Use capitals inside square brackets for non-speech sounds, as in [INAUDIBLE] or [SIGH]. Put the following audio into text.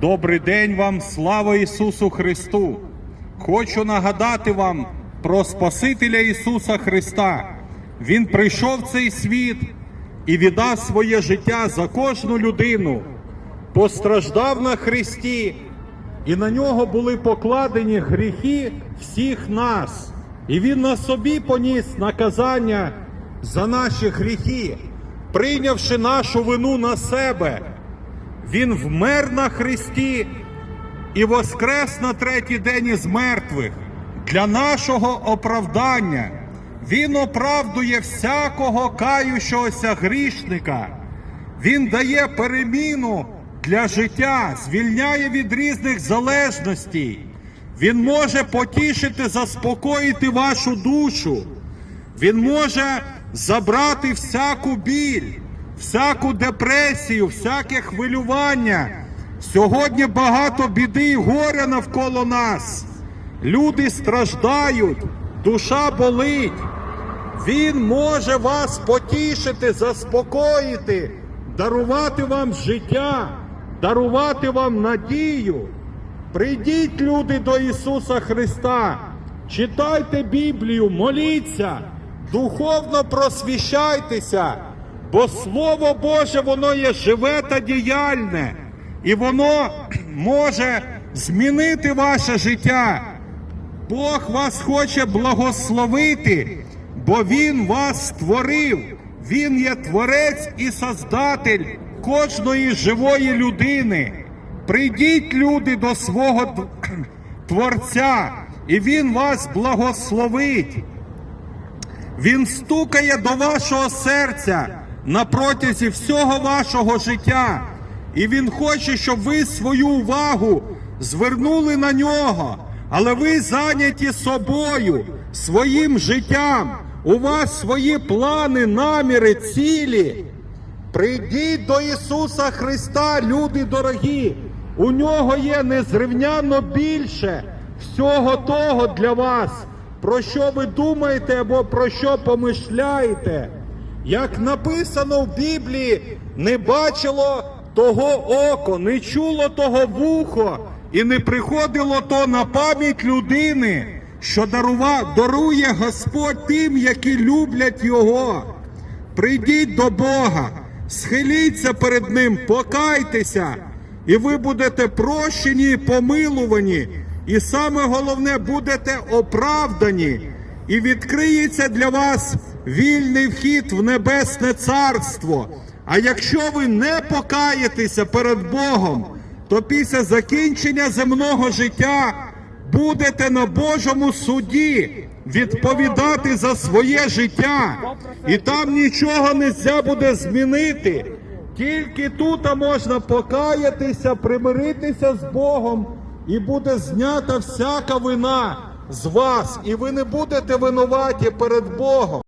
Добрий день вам, слава Ісусу Христу! Хочу нагадати вам про Спасителя Ісуса Христа. Він прийшов в цей світ і віддав своє життя за кожну людину, постраждав на Христі, і на нього були покладені гріхи всіх нас. І Він на собі поніс наказання за наші гріхи, прийнявши нашу вину на себе. Він вмер на Христі і воскрес на третій день із мертвих для нашого оправдання. Він оправдує всякого каючогося грішника. Він дає переміну для життя, звільняє від різних залежностей. Він може потішити, заспокоїти вашу душу. Він може забрати всяку біль, всяку депресію, всяке хвилювання. Сьогодні багато біди і горя навколо нас. Люди страждають, душа болить. Він може вас потішити, заспокоїти, дарувати вам життя, дарувати вам надію. Прийдіть, люди, до Ісуса Христа, читайте Біблію, моліться, духовно просвіщайтеся, бо Слово Боже, воно є живе та діяльне, і воно може змінити ваше життя. Бог вас хоче благословити, бо Він вас створив. Він є творець і создатель кожної живої людини. Прийдіть, люди, до свого [CLEARS THROAT] Творця, і Він вас благословить. Він стукає до вашого серця на протязі всього вашого життя. І Він хоче, щоб ви свою увагу звернули на нього. Але ви зайняті собою, своїм життям. У вас свої плани, наміри, цілі. Прийдіть до Ісуса Христа, люди дорогі. У нього є незрівнянно більше всього того для вас, про що ви думаєте або про що помишляєте. Як написано в Біблії, не бачило того око, не чуло того вухо, і не приходило то на пам'ять людини, що дарува, дарує Господь тим, які люблять Його. Прийдіть до Бога, схиліться перед Ним, покайтеся, і ви будете прощені помилувані, і саме головне, будете оправдані, і відкриється для вас вільний вхід в небесне царство. А якщо ви не покаєтеся перед Богом, то після закінчення земного життя будете на Божому суді відповідати за своє життя, і там нічого не можна буде змінити. Тільки тут можна покаятися, примиритися з Богом, і буде знята всяка вина з вас, і ви не будете винуваті перед Богом.